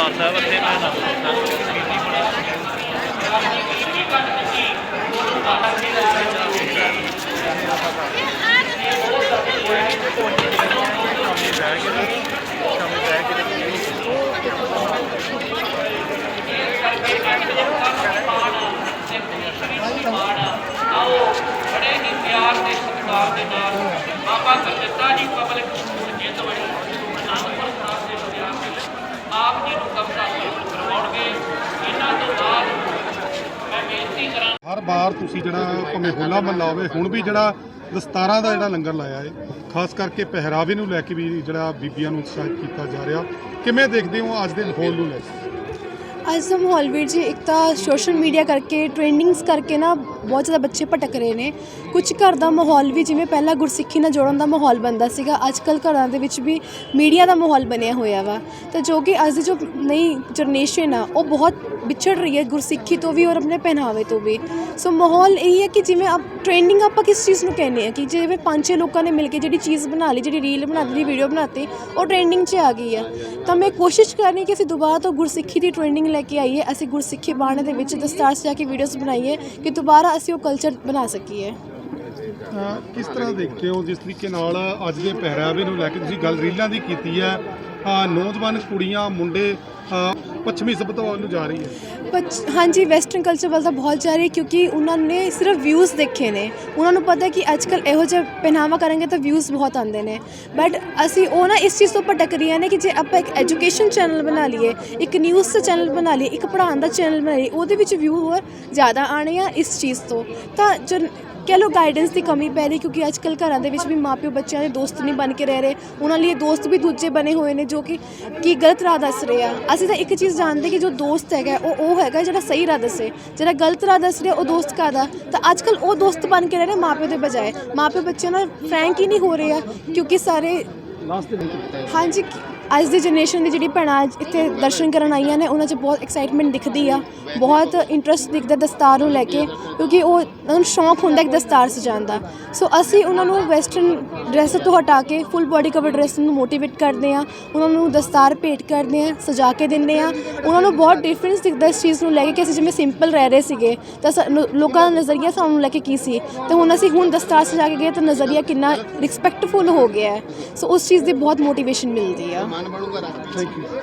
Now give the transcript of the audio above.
ਦਰਬਾਰ ਸਾਹਿਬ ਇੱਥੇ ਮੈਂ ਆਨੰਦ ਆਓ ਬੜੇ ਹੀ ਪਿਆਰ ਤੇ ਸਤਿਕਾਰ ਦੇ ਨਾਲ ਬਾਬਾ ਗੁਰਦਿੱਤਾ ਜੀ ਪਬਲਿਕ ਸਕੂਲ ਜੇਤਵੜੀ ਅਨੰਦਪੁਰ ਹਰ ਵਾਰ ਤੁਸੀਂ ਜਿਹੜਾ ਭਾਵੇਂ ਹੋਲਾ ਮਹੱਲਾ ਹੋਵੇ, ਹੁਣ ਵੀ ਜਿਹੜਾ ਦਸਤਾਰਾਂ ਦਾ ਜਿਹੜਾ ਲੰਗਰ ਲਾਇਆ ਹੈ, ਖਾਸ ਕਰਕੇ ਪਹਿਰਾਵੇ ਨੂੰ ਲੈ ਕੇ ਵੀ ਜਿਹੜਾ ਬੀਬੀਆਂ ਨੂੰ ਉਤਸ਼ਾਹਿਤ ਕੀਤਾ ਜਾ ਰਿਹਾ। ਕਿਵੇਂ ਦੇਖਦੇ ਹੋ ਅੱਜ ਦੇ ਮਾਹੌਲ ਨੂੰ ਲੈ? ਕੇ ਅੱਜ ਦਾ ਮਾਹੌਲ ਵੀਰ ਜੀ, ਇੱਕ ਤਾਂ ਸੋਸ਼ਲ ਮੀਡੀਆ ਕਰਕੇ ਟ੍ਰੈਂਡਿੰਗਸ ਕਰਕੇ ਨਾ ਬਹੁਤ ਜ਼ਿਆਦਾ ਬੱਚੇ ਭਟਕ ਰਹੇ ਨੇ। ਕੁਝ ਘਰ ਦਾ ਮਾਹੌਲ ਵੀ ਜਿਵੇਂ ਪਹਿਲਾਂ ਗੁਰਸਿੱਖੀ ਨਾਲ ਜੋੜਨ ਦਾ ਮਾਹੌਲ ਬਣਦਾ ਸੀਗਾ ਅੱਜ ਕੱਲ ਘਰਾਂ ਦੇ ਵਿੱਚ ਵੀ ਮੀਡੀਆ ਦਾ ਮਾਹੌਲ ਬਣਿਆ ਹੋਇਆ ਵਾ। ਤਾਂ ਜੋ ਕਿ ਅੱਜ ਦੀ ਜੋ ਨਈ ਜਨਰੇਸ਼ਨ ਆ, ਉਹ ਬਹੁਤ ਵਿਛੜ ਰਹੀ ਹੈ ਗੁਰਸਿੱਖੀ ਤੋਂ ਵੀ ਔਰ ਆਪਣੇ ਪਹਿਨਾਵੇ ਤੋਂ ਵੀ। ਸੋ ਮਾਹੌਲ ਇਹ ਹੈ ਕਿ ਜਿਵੇਂ ਆਪ ਟ੍ਰੈਂਡਿੰਗ ਆਪਾਂ ਕਿਸ ਚੀਜ਼ ਨੂੰ ਕਹਿੰਦੇ ਆ ਕਿ ਜਿਵੇਂ ਪੰਜ ਛੇ ਲੋਕਾਂ ਨੇ ਮਿਲ ਕੇ ਜਿਹੜੀ ਚੀਜ਼ ਬਣਾ ਲਈ, ਜਿਹੜੀ ਰੀਲ ਬਣਾ ਦਿੱਤੀ ਵੀਡੀਓ ਬਣਾਤੀ, ਉਹ ਟ੍ਰੈਂਡਿੰਗ 'ਚ ਆ ਗਈ ਆ ਤਾਂ ਮੈਂ ਕੋਸ਼ਿਸ਼ ਕਰ ਰਹੀ ਕਿ ਅਸੀਂ ਦੁਬਾਰਾ ਤੋਂ ਗੁਰਸਿੱਖੀ ਦੀ ਟ੍ਰੈਂਡਿੰਗ ਲੈ ਕੇ ਆਈਏ, ਅਸੀਂ ਗੁਰਸਿੱਖੀ ਬਾਣੇ ਦੇ ਵਿੱਚ ਦਸਤਾਰ 'ਚ ਜਾ ਕੇ ਵੀਡੀਓਜ਼ ਬਣਾਈਏ ਕਿ ਦੁਬਾਰਾ ਅਸੀਂ ਉਹ ਕਲਚਰ ਬਣਾ ਸਕੀਏ। ਕਿਸ ਤਰ੍ਹਾਂ ਦੇਖਦੇ ਹੋ ਜਿਸ ਤਰੀਕੇ ਨਾਲ ਅੱਜ ਦੇ ਪਹਿਰਾਵੇ ਨੂੰ ਲੈ ਕੇ ਤੁਸੀਂ ਗੱਲ ਰੀਲਾਂ ਦੀ ਕੀਤੀ ਹੈ? ਨੌਜਵਾਨ ਕੁੜੀਆਂ, ਮੁੰਡੇ ਪੱਛਮੀ ਸਭਿਅਤਾ ਵੱਲ ਨੂੰ ਜਾ ਰਹੀ ਹੈ। ਹਾਂਜੀ ਵੈਸਟਰਨ ਕਲਚਰ ਵੱਲ ਤਾਂ ਬਹੁਤ ਜਾ ਰਹੀ ਹੈ ਕਿਉਂਕਿ ਉਹਨਾਂ ਨੇ ਸਿਰਫ ਵਿਊਜ਼ ਦੇਖੇ ਨੇ। ਉਹਨਾਂ ਨੂੰ ਪਤਾ ਕਿ ਅੱਜ ਕੱਲ ਇਹੋ ਜਿਹਾ ਪਹਿਨਾਵਾ ਕਰਾਂਗੇ ਤਾਂ ਵਿਊਜ਼ ਬਹੁਤ ਆਉਂਦੇ ਨੇ। ਬਟ ਅਸੀਂ ਉਹ ਨਾ ਇਸ ਚੀਜ਼ ਤੋਂ ਭਟਕ ਰਹੀਆਂ ਨੇ ਕਿ ਜੇ ਆਪਾਂ ਇੱਕ ਐਜੂਕੇਸ਼ਨ ਚੈਨਲ ਬਣਾ ਲਈਏ, ਇੱਕ ਨਿਊਜ਼ ਚੈਨਲ ਬਣਾ ਲਈਏ, ਇੱਕ ਪੜ੍ਹਾਉਣ ਦਾ ਚੈਨਲ ਬਣਾ ਲਈਏ, ਉਹਦੇ ਵਿੱਚ ਵਿਊ ਹੋਰ ਜ਼ਿਆਦਾ ਆਣੇ ਆ ਇਸ ਚੀਜ਼ ਤੋਂ। ਤਾਂ ਜੋ ਕਹਿ ਲਓ ਗਾਈਡੈਂਸ ਦੀ ਕਮੀ ਪੈ ਰਹੀ ਕਿਉਂਕਿ ਅੱਜ ਕੱਲ ਘਰਾਂ ਦੇ ਵਿੱਚ ਵੀ ਮਾਪਿਓ ਬੱਚਿਆਂ ਦੇ ਦੋਸਤ ਨਹੀਂ ਬਣ ਕੇ ਰਹਿ ਰਹੇ। ਉਹਨਾਂ ਲਈ ਦੋਸਤ ਵੀ ਦੂਜੇ ਬਣੇ ਹੋਏ ਨੇ ਜੋ ਕਿ ਕੀ ਗਲਤ ਰਾਹ ਦੱਸ ਰਹੇ ਆ। ਅਸੀਂ ਤਾਂ ਇੱਕ ਚੀਜ਼ ਜਾਣਦੇ ਕਿ ਜੋ ਦੋਸਤ ਹੈਗਾ, ਉਹ ਉਹ ਹੈਗਾ ਜਿਹੜਾ ਸਹੀ ਰਾਹ ਦੱਸੇ। ਜਿਹੜਾ ਗਲਤ ਰਾਹ ਦੱਸ ਰਿਹਾ, ਉਹ ਦੋਸਤ ਕਾਦਾ ਤਾਂ ਅੱਜ ਕੱਲ ਉਹ ਦੋਸਤ ਬਣ ਕੇ ਰਹਿ ਰਹੇ ਮਾਪਿਓ ਦੇ ਬਜਾਏ। ਮਾਪਿਓ ਬੱਚਿਆਂ ਨਾਲ ਫਰੈਂਕ ਹੀ ਨਹੀਂ ਹੋ ਰਹੇ ਆ, ਕਿਉਂਕਿ ਸਾਰੇ ਹਾਂਜੀ, ਅੱਜ ਦੀ ਜਨਰੇਸ਼ਨ ਦੀ ਜਿਹੜੀ ਭੈਣਾਂ ਅੱਜ ਇੱਥੇ ਦਰਸ਼ਨ ਕਰਨ ਆਈਆਂ ਨੇ, ਉਹਨਾਂ 'ਚ ਬਹੁਤ ਐਕਸਾਈਟਮੈਂਟ ਦਿਖਦੀ ਆ। ਬਹੁਤ ਇੰਟਰਸਟ ਦਿਖਦਾ ਦਸਤਾਰ ਨੂੰ ਲੈ ਕੇ। ਕਿਉਂਕਿ ਉਹ ਉਹਨਾਂ ਨੂੰ ਸ਼ੌਂਕ ਹੁੰਦਾ ਇੱਕ ਦਸਤਾਰ ਸਜਾਉਣ ਦਾ। ਸੋ ਅਸੀਂ ਉਹਨਾਂ ਨੂੰ ਵੈਸਟਰਨ ਡਰੈਸ ਤੋਂ ਹਟਾ ਕੇ ਫੁੱਲ ਬੋਡੀ ਕਵਰ ਡਰੈਸ ਨੂੰ ਮੋਟੀਵੇਟ ਕਰਦੇ ਆ ਉਹਨਾਂ ਨੂੰ ਦਸਤਾਰ ਭੇਟ ਕਰਦੇ ਆ ਸਜਾ ਕੇ ਦਿੰਦੇ ਆ ਉਹਨਾਂ ਨੂੰ ਬਹੁਤ ਡਿਫਰੈਂਸ ਦਿਖਦਾ ਇਸ ਚੀਜ਼ ਨੂੰ ਲੈ ਕੇ ਕਿ ਅਸੀਂ ਜਿਵੇਂ ਸਿੰਪਲ ਰਹਿ ਰਹੇ ਸੀਗੇ ਤਾਂ ਲੋਕਾਂ ਦਾ ਨਜ਼ਰੀਆ ਸਾਨੂੰ ਲੈ ਕੇ ਕੀ ਸੀ? ਤੇ ਹੁਣ ਅਸੀਂ ਹੁਣ ਦਸਤਾਰ ਸਜਾ ਕੇ ਗਏ ਤਾਂ ਨਜ਼ਰੀਆ ਕਿੰਨਾ ਰਿਸਪੈਕਟਫੁਲ ਹੋ ਗਿਆ ਹੈ। ਸੋ ਉਸ ਚੀਜ਼ ਦੀ ਬਹੁਤ ਮੋਟੀਵੇਸ਼ਨ ਮਿਲਦੀ ਆ। Thank you